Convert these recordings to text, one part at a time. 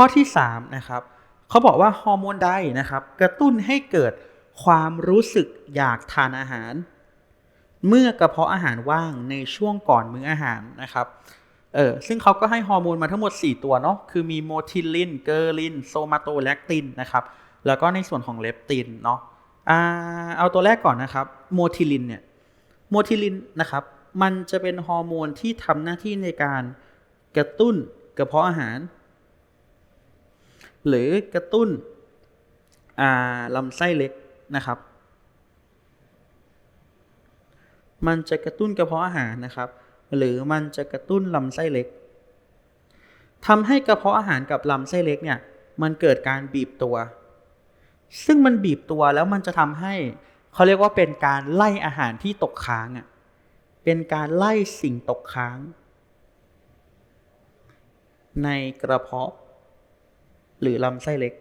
ข้อที่3นะครับเขาบอกว่าฮอร์โมนใดนะครับ กระตุ้นให้เกิดความรู้สึกอยากทานอาหาร เมื่อกระเพาะอาหารว่างในช่วงก่อนมื้ออาหารนะครับเออซึ่งเขาก็ให้ฮอร์โมนมาทั้งหมด 4 ตัวเนาะคือมีโมทิลินเกอร์ลินโซมาโตแลคตินนะครับแล้วก็ในส่วนของเลปตินเนาะอ่าเอาตัวแรกก่อนนะครับโมทิลินเนี่ยโมทิลินนะครับมันจะเป็นฮอร์โมนที่ทำหน้าที่ในการกระตุ้นกระเพาะอาหาร หรือกระตุ้นลำไส้เล็กนะครับ มันจะกระตุ้นกระเพาะอาหารนะครับ หรือมันจะกระตุ้นลำไส้เล็กทำให้กระเพาะอาหารกับลำไส้เล็กเนี่ยมันเกิดการบีบตัว ซึ่งมันบีบตัวแล้วมันจะทำให้เขาเรียกว่าเป็นการไล่อาหารที่ตกค้างอะเป็นการไล่สิ่งตกค้าง ในกระเพาะ หรือลำไส้เล็ก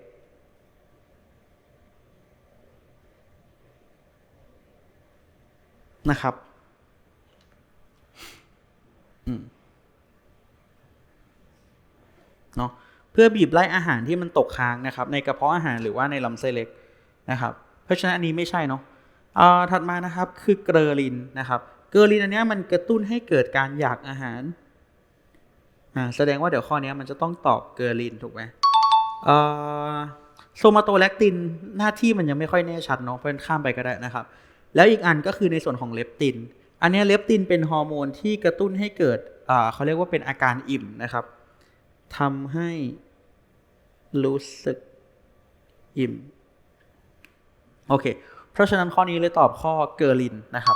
นะครับเนาะเพื่อบีบไล่อาหารที่มันตกค้างนะครับ ในกระเพาะอาหารหรือว่าในลำไส้เล็กนะครับ เพราะฉะนั้นอันนี้ไม่ใช่เนาะเอ่อถัดมานะครับคือเกลอรินนะครับ เกลอรินอันนี้มันกระตุ้นให้เกิดการอยากอาหารอ่าแสดงว่าเดี๋ยวข้อนี้มันจะต้องตอบเกลอรินถูกไหม โซมาโตแลคตินหน้าที่มันยังไม่ค่อยแน่ชัดเนาะเพราะฉะนั้นข้ามไปก็ได้นะครับ แล้วอีกอันก็คือในส่วนของเลปติน อันนี้เลปตินเป็นฮอร์โมนที่กระตุ้นให้เกิดเขาเรียกว่าเป็นอาการอิ่มนะครับทำให้รู้สึกอิ่ม โอเค เพราะฉะนั้นข้อนี้เลยตอบข้อเกอร์ลินนะครับ